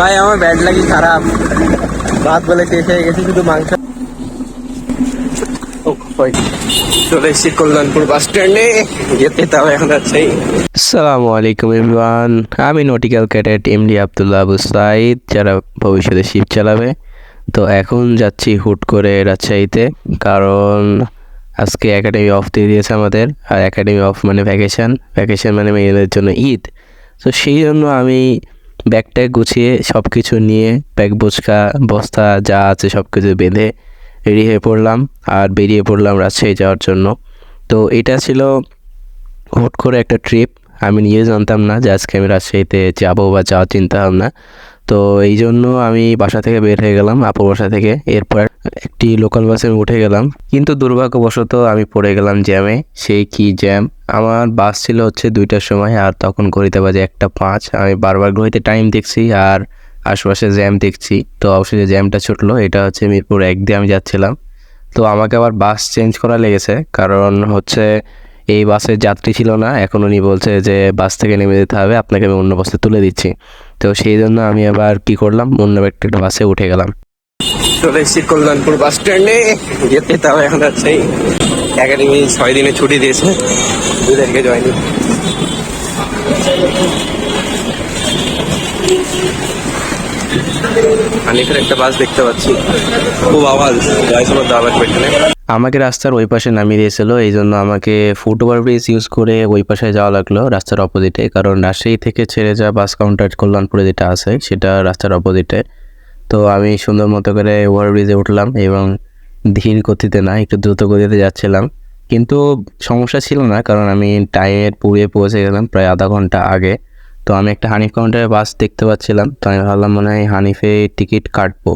ভাই, আমার ব্যাড লাগি, খারাপ। ভাত বলে শেষ হয়ে গেছে, শুধু মাংস। আমি nautical cadet MD Abdullah Abu Sayeed, যারা ভবিষ্যতে শিপ চালাবে। তো এখন যাচ্ছি হুট করে রাজশাহীতে, কারণ আজকে একাডেমি অফ দিয়ে দিয়েছে আমাদের। আর একাডেমি অফ মানে ভ্যাকেশন ভ্যাকেশন মানে মেয়েদের জন্য ঈদ। তো সেই জন্য আমি ব্যাগ ট্যাগ গুছিয়ে সব কিছু নিয়ে, ব্যাগ বোচকা, বস্তা, যা আছে সব কিছু বেঁধে রেডি হয়ে পড়লাম। আর বেরিয়ে পড়লাম রাজশাহী যাওয়ার জন্য। তো এটা ছিল হুট করে একটা ট্রিপ। আমি নিজে জানতাম না যে আজকে আমি রাজশাহীতে যাব বা যাওয়ার চিন্তা ভাবনা। তো এই জন্য আমি বাসা থেকে বের হয়ে গেলাম আপুর বাসা থেকে। এরপর একটি লোকাল বাসে উঠে গেলাম। কিন্তু দুর্ভাগ্যবশত আমি পড়ে গেলাম জ্যামে সেই কি জ্যাম আমার বাস ছিল হচ্ছে দুইটার সময় আর তখন ঘড়িতে বাজে একটা পাঁচ। আমি বারবার ঘড়িতে টাইম দেখছি আর আশপাশে জ্যাম দেখছি। তো অবশ্যই জ্যামটা ছুটলো, এটা হচ্ছে মিরপুর এক দিয়ে আমি যাচ্ছিলাম। তো আমাকে আবার বাস চেঞ্জ করা লেগেছে, কারণ হচ্ছে এই বাসের যাত্রী ছিল না। এখন উনি বলছে যে বাস থেকে নেমে যেতে হবে, আপনাকে আমি অন্য বাসে তুলে দিচ্ছি। তো সেই জন্য আমি আবার কি করলাম, অন্য একটা বাসে উঠে গেলাম। চলে এসেছি কল্যাণপুর বাস স্ট্যান্ডে যেতে তাও এখন আছেই একাডেমি ছয় দিনে ছুটি দিয়েছে। তারিখে জয়নি একটা বাস দেখতে পাচ্ছি। খুব আওয়াজ দাবার পেছনে আমাকে রাস্তার ওই পাশে নামিয়ে দিয়েছিল, এই জন্য আমাকে ফুট ওভার ব্রিজ ইউজ করে ওই পাশে যাওয়া লাগল রাস্তার অপোজিটে কারণ রাজশাহী থেকে ছেড়ে যাওয়া বাস কাউন্টার কল্যাণপুরে যেটা আছে, সেটা রাস্তার অপোজিটে তো আমি সুন্দর মতো করে ওভার ব্রিজে উঠলাম এবং ধীর গতিতে না, একটু দ্রুত গতিতে যাচ্ছিলাম। কিন্তু সমস্যা ছিল না, কারণ আমি টাইমের পুড়িয়ে পৌঁছে গেলাম প্রায় আধা ঘণ্টা আগে। তো আমি একটা হানিফ কাউন্টারে বাস দেখতে পাচ্ছিলাম, তো আমি ভাবলাম মনে হয় হানিফে টিকিট কাটবো।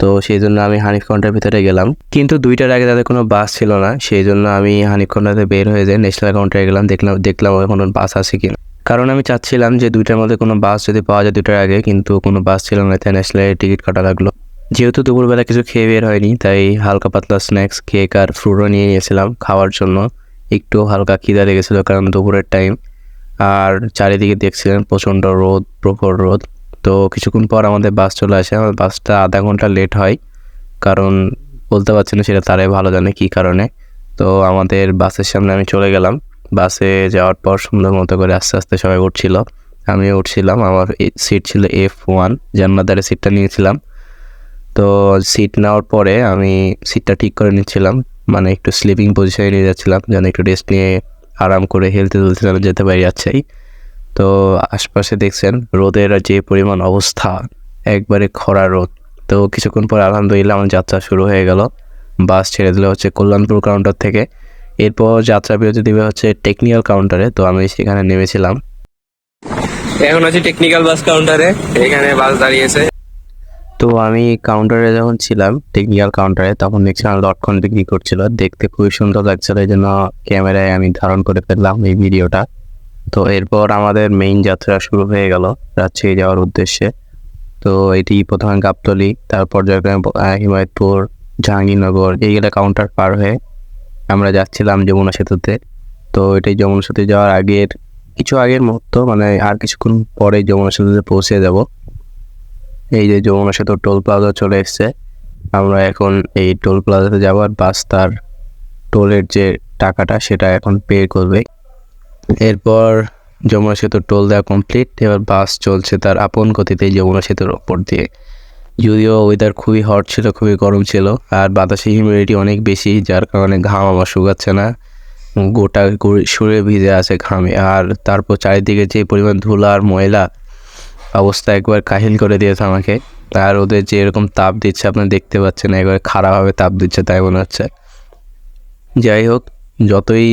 তো সেই জন্য আমি হানিফ কাউন্টার ভিতরে গেলাম। কিন্তু দুইটার আগে তাদের কোনো বাস ছিল না, সেই জন্য আমি হানিফ কাউন্টারে বের হয়ে যাই ন্যাশনাল কাউন্টারে গেলাম, দেখলাম দেখলাম কোনো বাস আছে কিনা। কারণ আমি চাচ্ছিলাম যে দুইটার মধ্যে কোনো বাস যদি পাওয়া যায় দুইটার আগে, কিন্তু কোনো বাস ছিল না, তাই ন্যাশনালের টিকিট কাটা লাগল। যেহেতু দুপুরবেলা কিছু খেয়ে বের হয়নি, তাই হালকা পাতলা স্ন্যাক্স কেক আর ফ্রুটও নিয়ে নিয়েছিলাম খাওয়ার জন্য। একটু হালকা খিদা লেগেছিলো কারণ দুপুরের টাইম আর চারিদিকে দেখছিলেন প্রচণ্ড রোদ, প্রখর রোদ। তো কিছুক্ষণ পর আমাদের বাস চলে আসে। আমার বাসটা আধা ঘণ্টা লেট হয়, কারণ বলতে পারছি না সেটা তারাই ভালো জানে কী কারণে। তো আমাদের বাসের সামনে আমি চলে গেলাম। বাসে যাওয়ার পর সুন্দর মতো করে আস্তে আস্তে সবাই উঠছিল। আমিও উঠছিলাম। আমার সিট ছিল এফ ওয়ান জান্নাদারে সিটটা নিয়েছিলাম। তো সিট নেওয়ার পরে আমি সিটটা ঠিক করে নিচ্ছিলাম। মানে একটু স্লিপিং পজিশনে নিয়ে যাচ্ছিলাম, যেন একটু রেস্ট নিয়ে আরাম করে হেলতে তুলতে যেন যেতে পারি যাচ্ছেই তো আশপাশে দেখছেন, রোদের যে পরিমাণ অবস্থা, একবারে খরা রোদ। তো কিছুক্ষণ পর আলহামদুলিল্লাহ আমার যাত্রা শুরু হয়ে গেল। বাস ছেড়ে দিলে হচ্ছে কল্যাণপুর কাউন্টার থেকে। এরপর যাত্রা বিরতি দেবে হচ্ছে টেকনিক্যাল কাউন্টারে তো আমি সেখানে নেমেছিলাম। এখন আছি টেকনিক্যাল বাস কাউন্টারে এখানে বাস দাঁড়িয়েছে। তো আমি কাউন্টারে যখন ছিলাম টেকনিক্যাল কাউন্টারে তখন দেখছিলাম লটকন বিক্রি করছিল। দেখতে খুবই সুন্দর লাগছিল, এই জন্য ক্যামেরায় আমি ধারণ করে ফেললাম এই ভিডিওটা। তো এরপর আমাদের মেইন যাত্রা শুরু হয়ে গেল, রাজশাহী যাওয়ার উদ্দেশ্যে। তো এটি প্রথমে গাবতলি, তারপর হিমায়তপুর, জাহাঙ্গীরনগর এইগুলো কাউন্টার পার হয়ে আমরা যাচ্ছিলাম যমুনা সেতুতে। তো এটাই যমুনা সেতু যাওয়ার আগের, কিছু আগের মুহূর্ত মানে আর কিছুক্ষণ পরে যমুনা সেতুতে পৌঁছে যাব। এই যে যমুনা সেতু টোল প্লাজা চলে এসছে, আমরা এখন এই টোল প্লাজাতে যাব আর বাস তার টোলের যে টাকাটা সেটা এখন পে করবে। এরপর যমুনা সেতুর টোল দেওয়া কমপ্লিট এবার বাস চলছে তার আপন গতিতে যমুনা সেতুর ওপর দিয়ে। যদিও ওয়েদার খুবই হট ছিল, খুবই গরম ছিল, আর বাতাসে হিউমিডিটি অনেক বেশি, যার কারণে ঘাম আমার শুকাচ্ছে না। গোটা শুয়ে ভিজে আছে ঘামে, আর তারপর চারিদিকে যে পরিমাণ ধুলা আর ময়লা অবস্থা একবার কাহিল করে দিয়েছে আমাকে। আর ওদের যে এরকম তাপ দিচ্ছে, আপনি দেখতে পাচ্ছেন একবার খারাপভাবে তাপ দিচ্ছে তাই মনে হচ্ছে। যাই হোক, যতই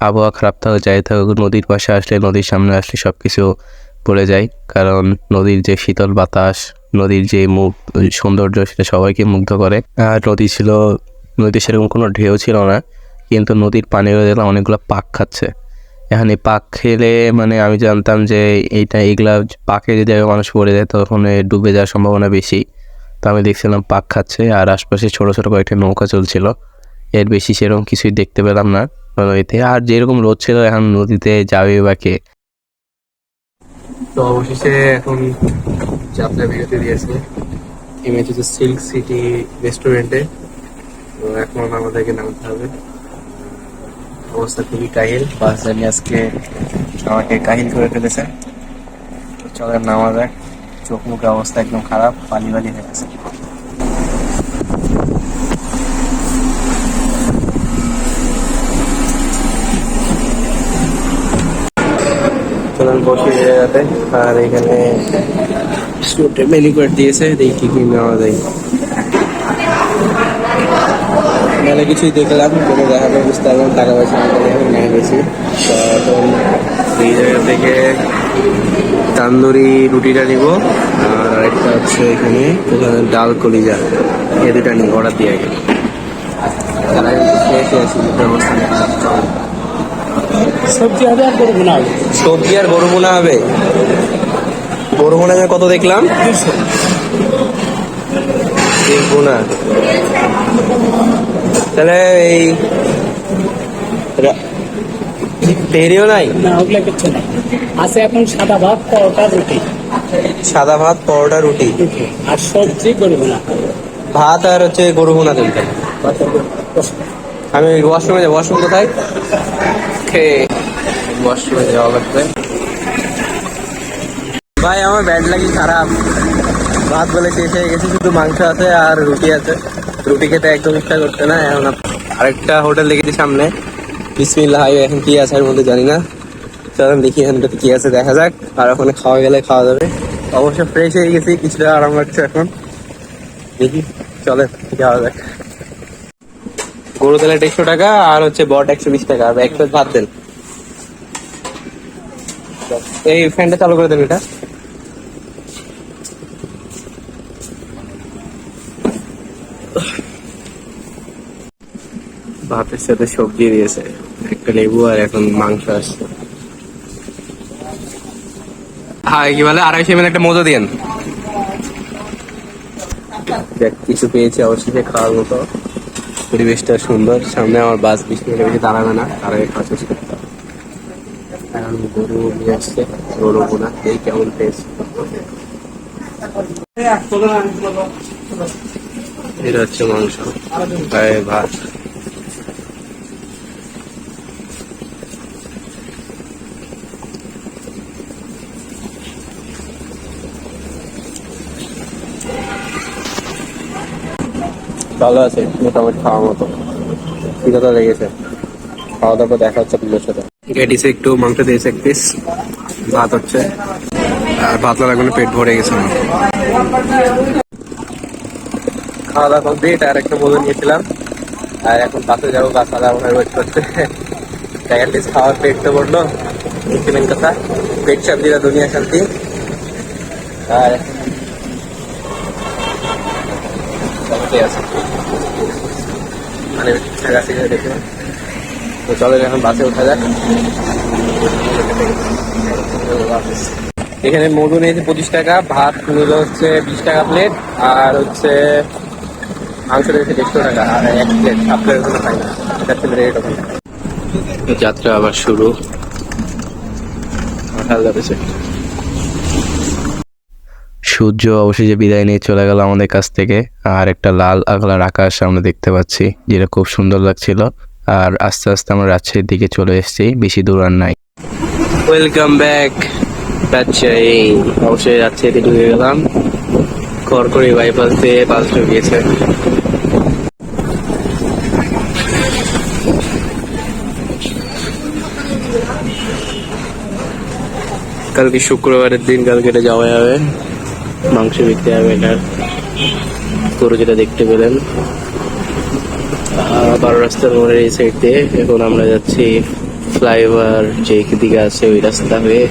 আবহাওয়া খারাপ থাকুক, যাই থাকুক, নদীর পাশে আসলে, নদীর সামনে আসলে সব কিছু পড়ে যায়। কারণ নদীর যে শীতল বাতাস, নদীর যে মুখ, সৌন্দর্য, সেটা সবাইকে মুগ্ধ করে। আর নদী ছিল, নদীতে সেরকম কোনো ঢেউ ছিল না, কিন্তু নদীর পানিগুলো দেখলাম অনেকগুলো পাক খাচ্ছে। এখন পাক খেলে মানে আমি জানতাম যে এইটা এগুলা পাকে যদি মানুষ পড়ে যায়, তখন ডুবে যাওয়ার সম্ভাবনা বেশি। তো আমি দেখছিলাম পাক খাচ্ছে আর আশপাশে ছোটো ছোটো কয়েকটা নৌকা চলছিল। এর বেশি সেরকম কিছুই দেখতে পেলাম না নদীতে। আর যেরকম রোদ ছিল, এখন নদীতে যাবে বা কে? তো অবশেষে এখন যাত্রা বিরতি দিয়েছে। ইমেজ হচ্ছে সিল্ক সিটি রেস্টুরেন্টে। তো এখন আমাদেরকে নামতে হবে। অবস্থা খুবই কাহিল। বাস জানি আজকে আমাকে কাহিল করে ফেলেছে। তো চলেন নামা যাক। চোখ মুখে অবস্থা একদম খারাপ পানি বালি হয়ে গেছে। চলেন বসে যাতে আর এখানে মেনু কার্ড দিয়েছে, দেখি কি নেওয়া যায়। মেলা কিছুই দেখলাম কোনো দেখাতে বুঝতে পারলাম টাকা পয়সা আমাদের এখন নেয় বেশি। তো এখন এই জায়গা থেকে তান্দুরি রুটিটা নিব আর আরেকটা হচ্ছে এখানে ওখানে ডাল কলিজা এই দুটা নিব অর্ডার দিয়ে আগে। তারা কিন্তু খেয়ে খেয়ে আসি ব্যবস্থা সবজি হবে আর সবজি গরু বোনা হবে? গরু বোনা আমি কত দেখলাম? দেখব না। তাহলে এই তেহরিও নাই? না ওগুলো কিচ্ছু না আছে এখন সাদা ভাত পরোটা রুটি। সাদা ভাত পরোটা রুটি? আর সবজি করব না ভাত আর হচ্ছে গরু বোনা দিনটা আমি ওয়াশরুমে যাব। ওয়াশরুম কোথায়? ওয়াশরুমে যাওয়া লাগবে। ভাই আমার ব্যাড লাগি খারাপ। ভাত বলে শেষ হয়ে গেছে শুধু মাংস আছে আর রুটি আছে। রুটি খেতে একদম ইচ্ছা করতে না, এখন আরেকটা হোটেল দেখেছি সামনে। বিসমিল্লাহ, হাই, এখন কি আছে এর মধ্যে জানি না। চলেন দেখি এখানটাতে কি আছে, দেখা যাক। আর ওখানে খাওয়া গেলে খাওয়া যাবে। অবশ্য ফ্রেশ হয়ে গেছি, কিছুটা আরাম লাগছে এখন। দেখি চলে যাওয়া যাক। গরু তেলের একশো টাকা, আর হচ্ছে বট একশো বিশ টাকা, আর ভাত দেন। এই ফ্যানটা চালু করে দেন এটা। ভাতের সাথে সবজি দিয়েছে। একটা লেবু আর এখন মাংস আসছে হ্যাঁ কি বলে? আড়াইশো এমএল একটা মজো দিয়েন। দেখ কিছু পেয়েছি অবশ্যই খাওয়ার মতো। পরিবেশটা সুন্দর। সামনে আমার বাস বিশ মিনিটের বেশি দাঁড়াবে না। তার আগে খাওয়া শেষ করতে হবে। এখন গরু নিয়ে আসছে। গরু বোনা এই কেমন টেস্ট এটা হচ্ছে মাংস। ভাত। ভালো আছে, মোটামুটি খাওয়ার মতো। খিদাটা লেগেছে। খাওয়া দাওয়া দেখা হচ্ছে আপনাদের সাথে। গেটিসে একটু, মাংস দিয়েছে এক পিস ভাত হচ্ছে। আর ভাত লাগবে পেট ভরে গেছে আমার। খাওয়া দাওয়া কমপ্লিট, আর একটা মজা নিয়েছিলাম। আর এখন বাসে যাব, বাস আধা ঘণ্টা ওয়েট করতে। অ্যাটলিস্ট খাওয়ার পেট তো পড়ল মেন কথা। পেট শান্তিরা দুনিয়া শান্তি। আর আছে কিনা দেখে তো চলো এখন বাসে ওঠা যাক। এখানে মধু নিয়েছে পঁচিশ টাকা ভাত নিল হচ্ছে বিশ টাকা প্লেট আর হচ্ছে মাংস নিয়েছে দেড়শো টাকা আর এক প্লেট হাফ প্লেট ওখানে পাই না। প্লেট রেট ওখানে। যাত্রা আবার শুরু। আঠাল যাচ্ছে সূর্য অবশেষে বিদায় নিয়ে চলে গেল আমাদের কাছ থেকে, আর একটা লাল আগলার আকাশ আমরা দেখতে পাচ্ছি, যেটা খুব সুন্দর লাগছিল। আর আস্তে আস্তে আমরা রাজশাহীর দিকে চলে এসেছি, বেশি দূর আর নাই। Welcome back Rajshahi. অবশ্যই রাজশাহীতে ঢুকে গেলাম। করকরি বাইপাস দিয়ে বাস ঢুকিয়েছে। কালকে শুক্রবারের দিন, কালকে এটা যাওয়া যাবে। মাংস বিক্রি হবে এটার। গরু যেটা দেখতে পেলেন। আহ, বারো রাস্তার মোড়ের এই সাইড দিয়ে। এখন আমরা যাচ্ছি ফ্লাইওভার যে দিকে আছে ওই রাস্তা হয়ে।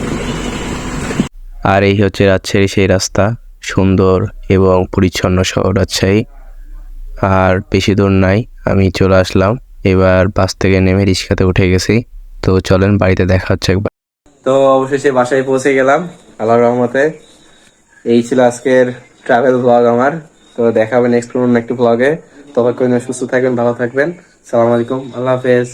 আর এই হচ্ছে রাজশাহী সেই রাস্তা সুন্দর এবং পরিচ্ছন্ন শহর রাজশাহী। আর বেশি দূর নাই আমি চলে আসলাম। এবার বাস থেকে নেমে রিক্সাতে উঠে গেছি। তো চলেন বাড়িতে দেখা হচ্ছে একবার। তো অবশেষে বাসায় পৌঁছে গেলাম আল্লাহ রহমতে। এই ছিল আজকের ট্রাভেল ব্লগ আমার। তো দেখা হবে নেক্সট কোনো একটা ব্লগে ততক্ষণ সুস্থ থাকবেন, ভালো থাকবেন। সালাম আলাইকুম, আল্লাহ হাফেজ।